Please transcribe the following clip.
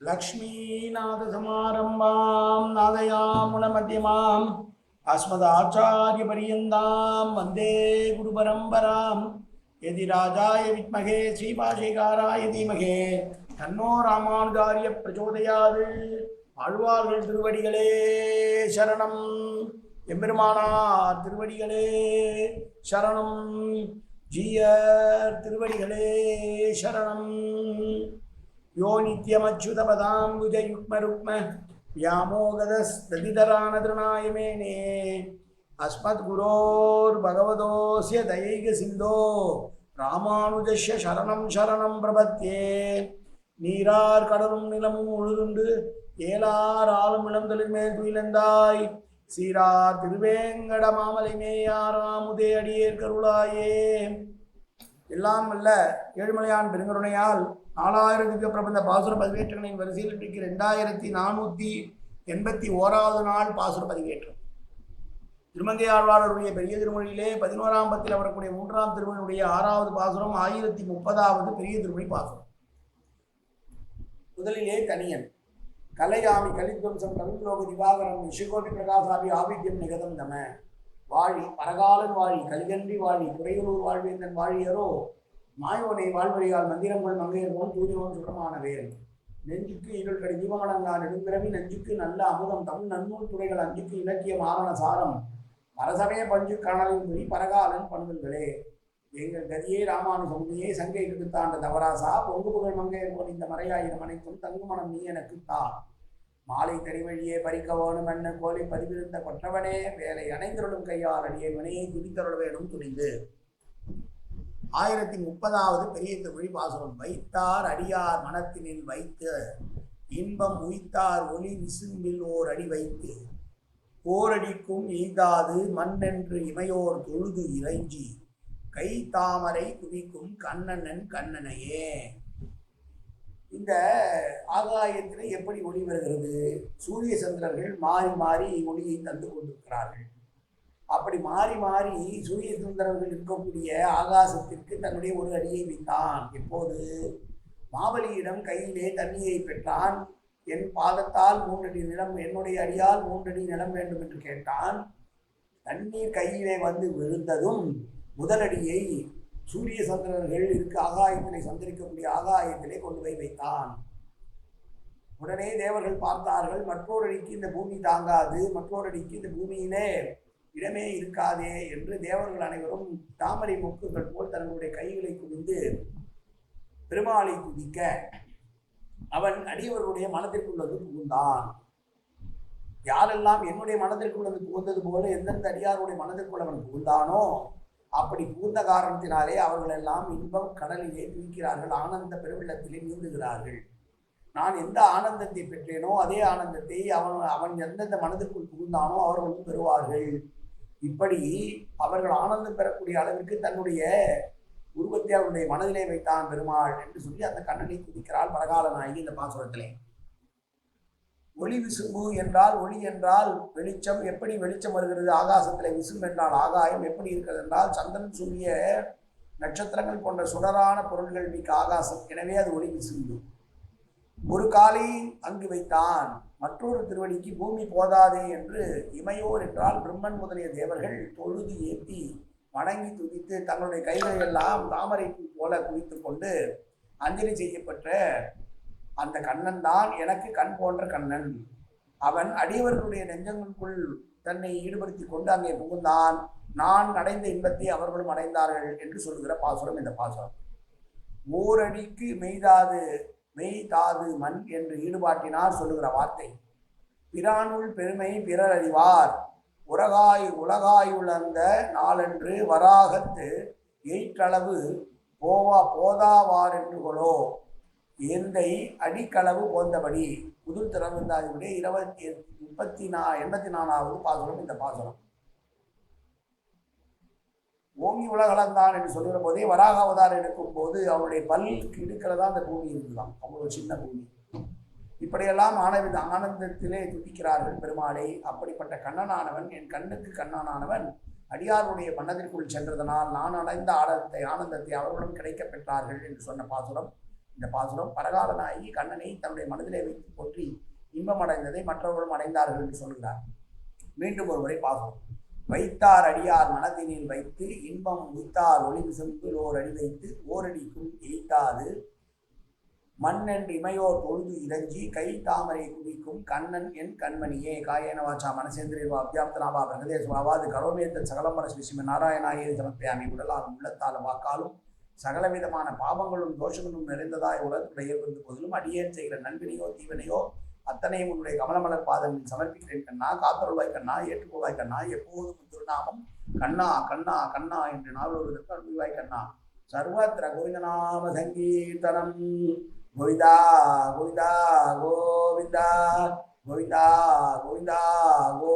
लक्ष्मीनाथसमारम्भां नादयामुनमध्यमाम् अस्मदाचार्यपर्यन्तां वन्दे गुरुपरम्परां यदि राजाय विद्महे श्रीभाषिकाराय धीमहे தன்னோ ராமானுகாரிய பிரச்சோதயாது ஆழ்வார்கள் திருவடிகளே சரணம் எம்பெருமானார் திருவடிகளே சரணம் ஜீயர் திருவடிகளே சரணம் யோ நித்யமச்சுதபதாம்புஜயுக்மருக்ம வியாமோகதஸ்ததிதரானதிருநாயமேனே அஸ்மத் குரோர் பகவதோசிய தயைக சிந்தோ ராமானுஜஸ்ய சரணம் சரணம் பிரபத்தே நீரார் கடலும் நிலமும் உழுதுண்டு ஏலார் ஆளும் இளந்தளிர் மேல் துயிலந்தாய் சீரா திருவேங்கட மாமலை மேயாராமுதே அடியேற்கருளாயே எல்லாம் அல்ல ஏழுமலையான் பெருங்கருணையால் நாலாயிரத்துக்கு பிரபந்த பாசுர பதிவேற்றங்களின் வரிசையில் இன்றைக்கு ரெண்டாயிரத்தி நானூற்றி எண்பத்தி ஓராவது நாள் பாசுர பதிவேற்றம். திருமங்கை ஆழ்வாளருடைய பெரிய திருமொழியிலே பதினோராம் பத்தில் வரக்கூடிய மூன்றாம் திருமணியுடைய ஆறாவது பாசுரம் ஆயிரத்தி முப்பதாவது பெரிய திருமொழி பாசுரம். முதலிலே கனியன் கலையாமி கலித்வம்சம் கவிலோக திவாகரம் நிஷிகோபி பிரகாசாபி ஆபித்யம் நிகதம் தம. வாழி பரகாலன் வாழி கலிகன்றி வாழி குறையூர் வாழ்வேந்தன் வாழியரோ மாயோனை வாழ்வழியால் மந்திரங்கள் மங்கையர்வோன் தூயோன் சுடமான வேல் நெஞ்சுக்கு இருள் கடி தீபமடங்கா நெடும்பிறவி நெஞ்சுக்கு நல்ல அமுதம் தமிழ் நன்னூல் துறைகள் அஞ்சுக்கு இலக்கிய மாரண சாரம். பரசமய பஞ்சு கணலின் துணி பரகாலன் பண்புகளே. எங்கள் கதியே ராமானுசமியே சங்கை எடுத்தாண்ட தவராசா பொங்கு புகழ் மங்கையர் போல் இந்த மறையாயிரம் அனைத்தும் தங்குமணம் நீ எனக்கு தா. மாலை தறிவழியே பறிக்க வேணும் என்ன கோலை பதிவிருந்த கொற்றவனே வேலை அணைந்தருளும் கையால் அடியே வினையை துணித்தருள் வேணும் துணிந்து. ஆயிரத்தி முப்பதாவது பெரிய திருமொழி பாசுரம் வைத்தார் அடியார் மனத்தினில் வைத்து இன்பம் உய்த்தார் ஒளி விசும்பில் ஓர் அடி வைத்து போரடிக்கும் எய்தாது மண்ணென்று இமையோர் தொழுது இறைஞ்சி கை தாமரை குவிக்கும் கண்ணனன் கண்ணனையே. இந்த ஆகாயத்தில் எப்படி ஒளி வருகிறது? சூரிய சந்திரர்கள் மாறி மாறி ஒளியை தந்து கொண்டிருக்கிறார்கள். அப்படி மாறி மாறி சூரிய சுந்தரர்கள் இருக்கக்கூடிய ஆகாசத்திற்கு தன்னுடைய ஒரு அடியை வைத்தான். எப்போது மாவலியிடம் கையிலே தண்ணியை பெற்றான். என் பாதத்தால் மூன்றடி நிலம் என்னுடைய அடியால் மூன்றடி நிலம் வேண்டும் என்று கேட்டான். தண்ணீர் கையிலே வந்து விழுந்ததும் முதலடியை சூரிய சந்திரர்கள் இருக்க ஆகாயத்திலே சந்தரிக்கக்கூடிய ஆகாயத்திலே கொண்டு போய் வைத்தான். உடனே தேவர்கள் பார்த்தார்கள் மற்றொரு அடிக்கு இந்த பூமி தாங்காது மற்றொரு அடிக்கு இந்த பூமியிலே இடமே இருக்காதே என்று தேவர்கள் அனைவரும் தாமரை மொக்குகள் போல் தங்களுடைய கைகளை குவிந்து பெருமாளை குதிக்க அவன் அடியவர்களுடைய மனத்திற்கு உள்ளது புகுந்தான். யாரெல்லாம் என்னுடைய மனதிற்குள் உள்ளது புகுந்தது போல எந்தெந்த அடியாருடைய மனதிற்குள் அவன் புகுந்தானோ அப்படி புகுந்த காரணத்தினாலே அவர்கள் எல்லாம் இன்பம் கடலிலே துணிக்கிறார்கள் ஆனந்த பெருவெள்ளத்திலே நீந்துகிறார்கள். நான் எந்த ஆனந்தத்தை பெற்றேனோ அதே ஆனந்தத்தை அவன் அவன் எந்தெந்த மனதிற்குள் புகுந்தானோ அவர்களும் பெறுவார்கள். இப்படி அவர்கள் ஆனந்தம் பெறக்கூடிய அளவிற்கு தன்னுடைய உருவத்தை அவருடைய மனதிலே வைத்தான் பெருமாள் என்று சொல்லி அந்த கண்ணனை துதிக்கிறாள் பரகால நாயகி இந்த பாசுரத்திலே. ஒளி விசும்பு என்றால் ஒளி என்றால் வெளிச்சம் எப்படி வெளிச்சம் வருகிறது? ஆகாசத்தில் விசும்பு என்றால் ஆகாயம் எப்படி இருக்கிறது என்றால் சந்திரன் சூரிய நட்சத்திரங்கள் போன்ற சுடரான பொருள்கள் மிக்க ஆகாசம். எனவே அது ஒளி விசும்பு. ஒரு காலை அங்கு வைத்தான். மற்றொரு திருவடிக்கு பூமி போதாதே என்று இமையோர் என்றால் பிரம்மன் முதலிய தேவர்கள் தொழுது ஏற்றி வணங்கி துதித்து தங்களுடைய கைகளை எல்லாம் தாமரை போல குவித்து கொண்டு அஞ்சலி செய்யப்பட்ட அந்த கண்ணன் தான் எனக்கு கண் போன்ற கண்ணன். அவன் அடியவர்களுடைய நெஞ்சங்களுக்குள் தன்னை ஈடுபடுத்தி கொண்டு அங்கே புகுந்தான். நான் அடைந்த இன்பத்தை அவர்களும் அடைந்தார்கள் என்று சொல்கிற பாசுரம் இந்த பாசுரம். ஓரடிக்கு மெய்தாது மெய் தாது மண் என்று ஈடுபாட்டினார் சொல்லுகிற வார்த்தை. பிரானுள் பெருமை பிறர் அறிவார். உலகாய் உலகாய் உழந்த நாளன்று வராகத்து எயிற்றளவு போவா போதாவாரென்றுகளோ எந்தை அடிக்களவு போந்தபடி. புது திறந்தாதியுடைய இருபத்தி முப்பத்தி நா எண்பத்தி நாலாவது பாசுரம் இந்த பாசுரம். ஓங்கி உலகலந்தான் என்று சொல்லுகிற போதே வராக அவதாரம் எடுக்கும் போது அவருடைய பல்லுக்கு இடுக்கிறதா அந்த பூமி இருக்குதான் அவ்வளோ சின்ன பூமி. இப்படியெல்லாம் ஆனவித ஆனந்தத்திலே துதிக்கிறார்கள் பெருமாளை. அப்படிப்பட்ட கண்ணனானவன் என் கண்ணுக்கு கண்ணனானவன் அடியாருடைய மன்னதிற்குள் சென்றதனால் நான் அடைந்த ஆனந்தத்தை ஆனந்தத்தை அவர்களும் கிடைக்கப் பெற்றார்கள் என்று சொன்ன பாசுரம். இந்த பாசுரம் பரகாலனாகி கண்ணனை தன்னுடைய மனதிலே வைத்து போற்றி இன்பம் அடைந்ததை மற்றவர்களும் அடைந்தார்கள் என்று சொல்கிறார். மீண்டும் ஒருமுறை பாசுரம். வைத்தார் அடியார் மனதினில் வைத்து இன்பம் உய்த்தார் ஒளி செம்பில் ஓர் அடி வைத்து ஓரடிக்கும் எய்த்தாது. மண்ணென்று இமையோர் பொழுது இறஞ்சி கை தாமரை குவிக்கும் கண்ணன் என் கண்மணியே. காயேன வாச்சா மனசேந்திரியவா அத்தியாப்தனாபா பிரகதேசுவாவாது கரோமேத்த சகலமர ஸ்ரீ நாராயணாயே சமர்ப்பியாமி உடலாலும் உள்ளத்தாலும் வாக்காலும் சகலவிதமான பாவங்களும் தோஷங்களும் நிறைந்ததாய் உலகத்துடைய இருந்த போதிலும் அடியேன் செய்கிற நன்பினையோ தீவனையோ அத்தனையும் உன்னுடைய கமலமலர் பாதங்களில் சமர்ப்பிக்கிறேன் கண்ணா காத்தருள்வாய் கண்ணா ஏற்றுக்கொள்வாய் கண்ணா எப்போதும் திருநாமம் கண்ணா கண்ணா கண்ணா என்று நாவலுவதற்கு அருள்வாய் கண்ணா. சர்வத்திர கோவிந்தநாம சங்கீர்த்தனம். கோவிந்தா கோவிந்தா கோவிந்தா கோவிந்தா கோவிந்தா கோ